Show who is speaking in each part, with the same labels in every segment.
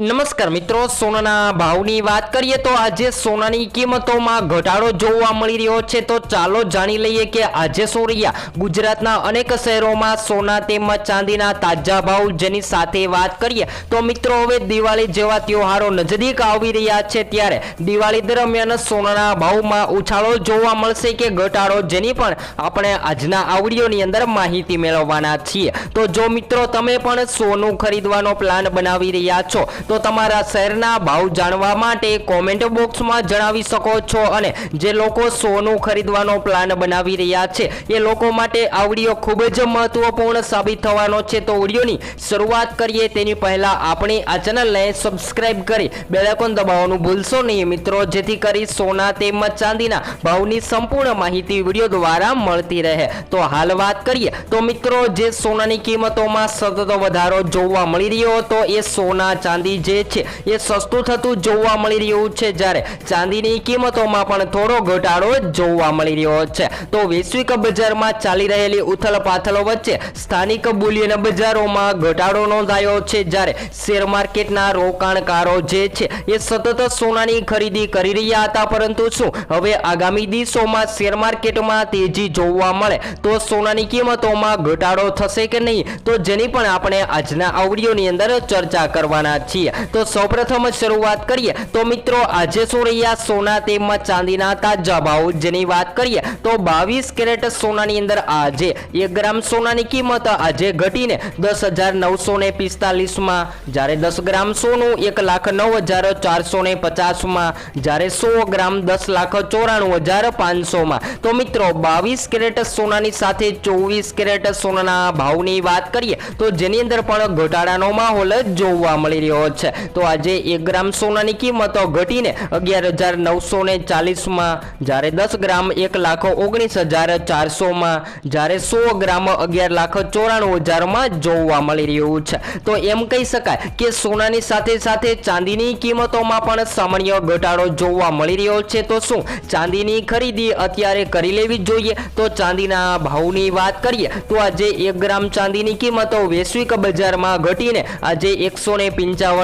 Speaker 1: નમસ્કાર મિત્રો, સોનાના ભાવની વાત કરીએ તો આજે સોનાની કિંમતોમાં ઘટાડો જોવા મળી રહ્યો છે. તો ચાલો જાણી લઈએ કે આજે શું ગુજરાતના અનેક શહેરોમાં સોના તેમજ ચાંદીના તાજા ભાવ જેની સાથે વાત કરીએ તો મિત્રો, હવે દિવાળી જેવા તહેવારો નજદીક આવી રહ્યા છે ત્યારે દિવાળી દરમિયાન સોનાના ભાવમાં ઉછાળો જોવા મળશે કે ઘટાડો જેની પણ આપણે આજના આવડીઓની અંદર માહિતી મેળવવાના છીએ. તો જો મિત્રો, તમે પણ સોનું ખરીદવાનો પ્લાન બનાવી રહ્યા છો તો તમારા શહેરના ભાવ જાણવા માટે કોમેન્ટ બોક્સમાં જણાવી શકો છો અને જે લોકો સોનું ખરીદવાનો પ્લાન બનાવી રહ્યા છે, એ લોકો માટે આ વીડિયો ખૂબ જ મહત્વપૂર્ણ સાબિત થવાનો છે. તો વિડીયોની શરૂઆત કરીએ. તેની પહેલાં આપણે આ ચેનલને સબસ્ક્રાઈબ કરી બેલાઇકોન દબાવવાનું ભૂલશો નહીં મિત્રો. જેથી કરી સોના તેમજ ચાંદીના ભાવની સંપૂર્ણ માહિતી વીડિયો દ્વારા મળતી રહે. તો હાલ વાત કરીએ. તો મિત્રો, જે સોનાની કિંમતોમાં સતત વધારો જોવા મળી રહ્યો હતો, એ સોના, ચાંદી જે છે, એ સસ્તું થતું જોવા મળી રહ્યું છે. જ્યારે ચાંદીની કિંમતોમાં પણ થોડો ઘટાડો જોવા મળી રહ્યો છે. તો વૈશ્વિક બજારમાં ચાલી રહેલી ઉથલ પાથલ વચ્ચે સ્થાનિક બુલિયન બજારોમાં ઘટાડો નોંધાયો છે. જ્યારે શેર માર્કેટના રોકાણકારો જે છે, એ સતત સોનાની ખરીદી કરી રહ્યા હતા. પરંતુ શું હવે આગામી દિવસોમાં શેર માર્કેટમાં તેજી જોવા મળે તો સોનાની કિંમતોમાં ઘટાડો થશે કે નહીં? તો જેની પણ આપણે આજના આવડીઓની અંદર ચર્ચા કરવાના છીએ. તો સૌપ્રથમ શરૂઆત કરીએ. તો મિત્રો, આજે શું રહ્યા સોના તેમજ ચાંદીના તાજા ભાવ જેની વાત કરીએ, તો બાવીસ કેરેટ સોનાની અંદર આજે એક ગ્રામ સોનાની કિંમત આજે ઘટીને દસ હજાર નવસો ને પિસ્તાલીસમાં, જ્યારે દસ ગ્રામ સોનું એક લાખ નવ હજાર ચારસો ને પચાસમાં, જ્યારે સો ગ્રામ દસ લાખ ચોરાણું હજાર પાંચસોમાં. તો મિત્રો, બાવીસ કેરેટ સોનાની સાથે ચોવીસ કેરેટ સોનાના ભાવની વાત કરીએ, તો જેની અંદર પણ ઘટાડાનો માહોલ જોવા મળી રહ્યો છે. તો આજે એક ગ્રામ સોનાની કિંમતો ઘટીને અગિયાર હજાર નવસો ને ચાલીસમાં જ્યારે દસ ગ્રામ એક લાખ ઓગણીસ હજાર ચારસોમાં જ્યારે સો ગ્રામ અગિયાર લાખ ચોરાણું હજારમાં જોવા મળી રહ્યું છે. તો એમ કહી શકાય કે સોનાની સાથે સાથે ચાંદીની કિંમતોમાં પણ સામાન્ય ઘટાડો જોવા મળી રહ્યો છે. તો શું ચાંદીની ખરીદી અત્યારે કરી લેવી જોઈએ? તો ચાંદીના ભાવની વાત કરીએ તો આજે એક ગ્રામ ચાંદીની કિંમતો વૈશ્વિક બજારમાં ઘટીને આજે એકસો ને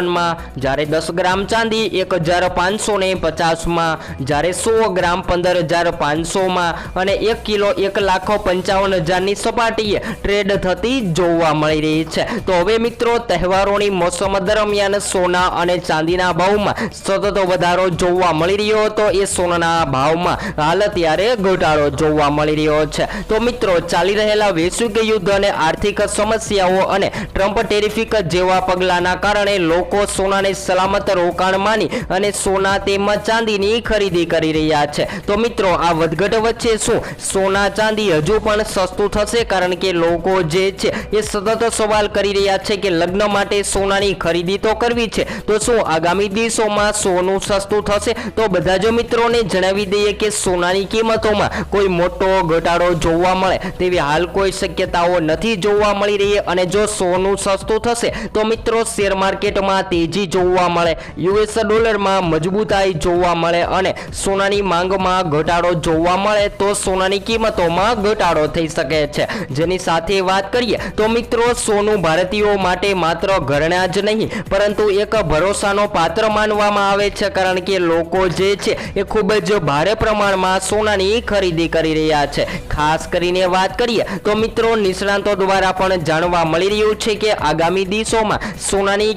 Speaker 1: પંચાવનમાં જ્યારે દસ ગ્રામ ચાંદી એક હજાર પાંચસો ને પચાસમાં. જ્યારે સો ગ્રામ પંદર હજાર પાંચસોમાં. અને એક કિલો એક લાખ પંચાવન હજારની સપાટીએ ટ્રેડ થતી જોવા મળી રહી છે. તો હવે મિત્રો, તહેવારોની મોસમ દરમિયાન સોના અને ચાંદીના ભાવમાં સતત વધારો જોવા મળી રહ્યો હતો. એ સોનાના ભાવમાં હાલ ત્યારે ઘટાડો જોવા મળી રહ્યો છે. તો મિત્રો, ચાલી રહેલા વૈશ્વિક યુદ્ધ અને આર્થિક સમસ્યાઓ અને ટ્રમ્પ ટેરિફિક જેવા પગલાંના કારણે લોકો સોનાને સલામત રોકાણ માની અને સોના તેમજ ચાંદીની ખરીદી કરી રહ્યા છે. તો મિત્રો, આ વધઘટ વચ્ચે શું? સોના, ચાંદી હજુ પણ સસ્તું થશે કારણ કે લોકો જે છે, એ સતત સવાલ કરી રહ્યા છે કે લગ્ન માટે સોનાની ખરીદી તો કરવી છે. તો શું આગામી દિવસોમાં સોનું સસ્તું થશે? તો બધા જ મિત્રોને જણાવી દઈએ કે સોનાની કિંમતોમાં કોઈ મોટો ઘટાડો જોવા મળે તેવી હાલ કોઈ શક્યતાઓ નથી જોવા મળી રહી અને જો સોનું સસ્તું થશે, તો મિત્રો શેર માર્કેટમાં તેજી જોવા મળે. યુએસ ડોલરમાં મજબૂતાઈ જોવા મળે અને સોનાની માંગમાં ઘટાડો જોવા મળે તો સોનાની કિંમતોમાં ઘટાડો થઈ શકે છે. જેની સાથે વાત કરીએ તો મિત્રો, સોનું ભારતીયો માટે માત્ર ઘરણા જ નહીં, પરંતુ એક ભરોસાનો પાત્ર માનવામાં આવે છે. કારણ કે લોકો જે છે એ ખૂબ જ ભારે પ્રમાણમાં સોનાની ખરીદી કરી રહ્યા છે. ખાસ કરીને વાત કરીએ તો મિત્રો, નિષ્ણાંતો દ્વારા પણ જાણવા મળી રહ્યું છે કે આગામી દિવસોમાં સોનાની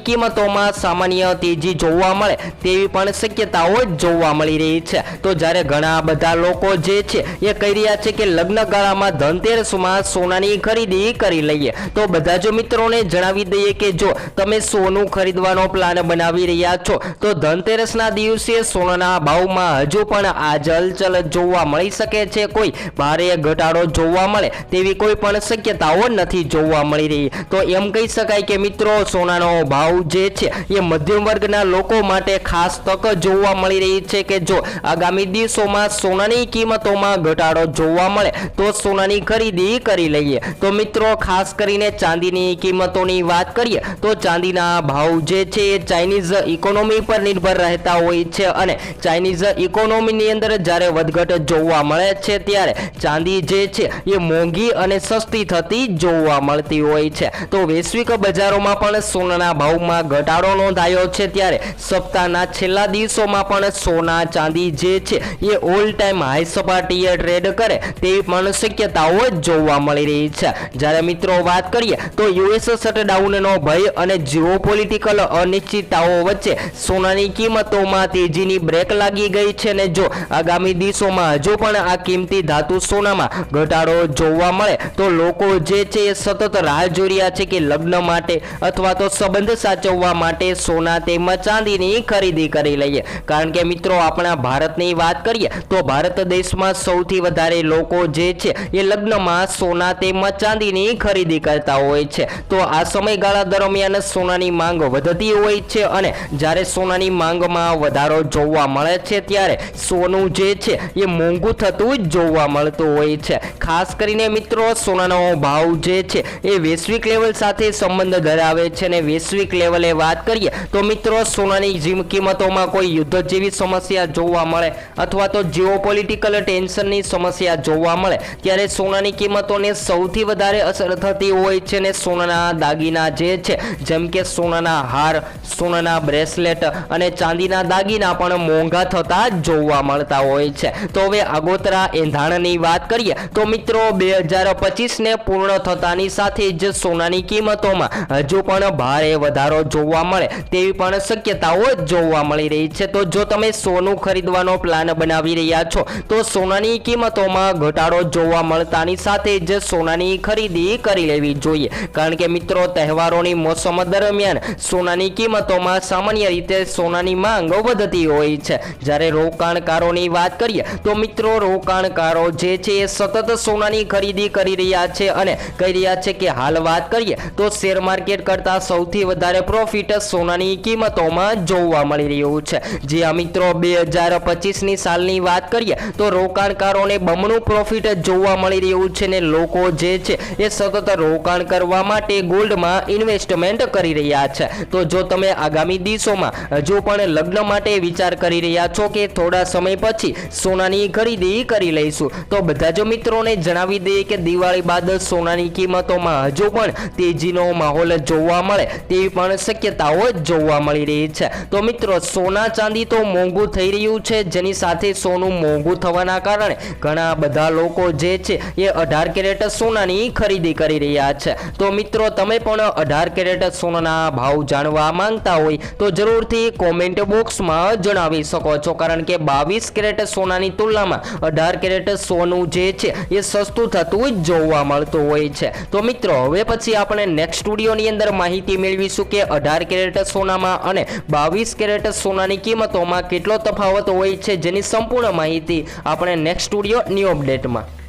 Speaker 1: કિંમતોમાં સામાન્ય તેજી જોવા મળે તેવી પણ શક્યતાઓ જોવા મળી રહી છે. તો જ્યારે ઘણા બધા લોકો જે છે એ કહી રહ્યા છે કે લગ્ન ગાળામાં ધનતેરસમાં સોનાની ખરીદી કરી લઈએ, તો બધા જ મિત્રોને જણાવી દઈએ કે જો તમે સોનું ખરીદવાનો પ્લાન બનાવી રહ્યા છો, તો ધનતેરસના દિવસે સોનાના ભાવમાં હજુ પણ આ જલચલ જોવા મળી શકે છે. કોઈ ભારે ઘટાડો જોવા મળે તેવી કોઈ પણ શક્યતાઓ નથી જોવા મળી રહી. તો એમ કહી શકાય કે મિત્રો, સોનાનો ભાવ જે છે એ મધ્યમ વર્ગના લોકો માટે ખાસ તક જોવા મળી રહી છે કે જો આગામી દિવસોમાં સોનાની કિંમતોમાં ઘટાડો જોવા મળે, તો સોનાની ખરીદી કરી લઈએ. તો મિત્રો, ખાસ કરીને ચાંદીની કિંમતોની વાત કરીએ, તો ચાંદીના ભાવ જે છે એ ચાઇનીઝ ઇકોનોમી પર નિર્ભર રહેતા હોય છે અને ચાઇનીઝ ઇકોનોમીની અંદર જ્યારે વધઘટ જોવા મળે છે ત્યારે ચાંદી જે છે એ મોંઘી અને સસ્તી થતી જોવા મળતી હોય છે. તો વૈશ્વિક બજારોમાં પણ સોનાના ભાવમાં ઘટાડો ઘટાડો નોંધાયો છે ત્યારે સપ્તાહના છેલ્લા દિવસોમાં પણ સોના, ચાંદી જે છે એ ઓલ ટાઈમ હાઈ સપાટીએ ટ્રેડ કરે તેવી પણ શક્યતાઓ જોવા મળી રહી છે. જ્યારે મિત્રો વાત કરીએ તો યુએસ શટડાઉનનો ભય અને જીઓ પોલિટિકલ અનિશ્ચિતતાઓ વચ્ચે સોનાની કિંમતોમાં તેજીની બ્રેક લાગી ગઈ છે ને જો આગામી દિવસોમાં હજુ પણ આ કિંમતી ધાતુ સોનામાં ઘટાડો જોવા મળે તો લોકો જે છે એ સતત રાહ જોઈ રહ્યા છે કે લગ્ન માટે અથવા તો સંબંધ સાચવવા માટે સોના તેમજ ચાંદીની ખરીદી કરી લઈએ. કારણ કે મિત્રો, આપણા ભારતની વાત કરીએ, તો ભારત દેશમાં સૌથી વધારે લોકો જે છે, એ લગ્નમાં સોના તેમજ ચાંદીની ખરીદી કરતા હોય છે. તો આ સમયગાળા દરમિયાન સોનાની માંગ વધતી હોય છે અને જ્યારે સોનાની માંગમાં વધારો જોવા મળે છે, ત્યારે સોનું જે છે, એ મોંઘું થતું જોવા મળતું હોય છે. ખાસ કરીને મિત્રો, સોનાનો ભાવ જે છે, એ વૈશ્વિક લેવલ સાથે સંબંધ ધરાવે છે અને વૈશ્વિક લેવલે વાત કરીએ, તો મિત્રો, સોનાની કિંમતોમાં કોઈ યુદ્ધ જેવી સમસ્યા જોવા મળે અથવા તો જીઓપોલિટિકલ ટેન્શનની સમસ્યા જોવા મળે, ત્યારે સોનાની કિંમતોને સૌથી વધારે અસર થતી હોય છે ને સોનાના દાગીના જે છે, જેમ કે સોનાના હાર, સોનાના બ્રેસલેટ અને ચાંદીના દાગીના પણ મોંઘા થતા જોવા મળતા હોય છે. તો હવે આગોતરા એંધાણની વાત કરીએ, તો મિત્રો, બે હજાર પચીસને પૂર્ણ થતાની સાથે જ સોનાની કિંમતોમાં હજુ પણ ભારે વધારો જોવા મળે તેવી પણ શક્યતાઓ જોવા મળી રહી છે. તો જો તમે સોનું ખરીદવાનો પ્લાન બનાવી રહ્યા છો, તો સોનાની કિંમતોમાં ઘટાડો જોવા મળતાની સાથે જ સોનાની ખરીદી કરી લેવી જોઈએ. કારણ કે મિત્રો, તહેવારોની મોસમ દરમિયાન સોનાની કિંમતોમાં સામાન્ય રીતે સોનાની માંગ વધતી હોય છે. જ્યારે રોકાણકારોની વાત કરીએ, તો મિત્રો, રોકાણકારો જે છે એ સતત સોનાની ખરીદી કરી રહ્યા છે અને કહી રહ્યા છે કે હાલ વાત કરીએ, તો શેર માર્કેટ કરતાં સૌથી વધારે પ્રોફિટ સોનાની કિંમતોમાં જોવા મળી રહ્યું છે. જે આ મિત્રો બે હજાર પચીસની સાલની વાત કરીએ, તો રોકાણકારોને બમણું પ્રોફિટ જોવા મળી રહ્યું છે ને લોકો જે છે, એ સતત રોકાણ કરવા માટે ગોલ્ડમાં ઇન્વેસ્ટમેન્ટ કરી રહ્યા છે. તો જો તમે આગામી દિવસોમાં હજુ પણ લગ્ન માટે વિચાર કરી રહ્યા છો કે થોડા સમય પછી સોનાની ખરીદી કરી લઈશું, તો બધા જ મિત્રોને જણાવી દઈએ કે દિવાળી બાદ સોનાની કિંમતોમાં હજુ પણ તેજીનો માહોલ જોવા મળે તેવી પણ શક્યતાઓ જોવા મળી રહી છે. તો મિત્રો, સોના ચાંદી તો મોંઘું થઈ રહ્યું છે. જેની સાથે સોનું મોંઘું થવાના કારણે ઘણા બધા લોકો જે છે એ અઢાર કેરેટ સોનાની ખરીદી કરી રહ્યા છે. તો મિત્રો, તમે પણ અઢાર કેરેટ સોનાના ભાવ જાણવા માંગતા હોય તો જરૂરથી કોમેન્ટ બોક્સમાં જણાવી શકો છો. કારણ કે બાવીસ કેરેટ સોનાની તુલનામાં અઢાર કેરેટ સોનું જે છે એ સસ્તું થતું જોવા મળતું હોય છે. તો મિત્રો, હવે પછી આપણે નેક્સ્ટ સ્ટુડિયોની અંદર માહિતી મેળવીશું કે અઢાર કેરેટ સોનામાં અને બાવીસ કેરેટ સોનાની કિંમતોમાં કેટલો તફાવત હોય છે જેની સંપૂર્ણ માહિતી આપણે નેક્સ્ટ સ્ટુડિયો ન્યૂ અપડેટમાં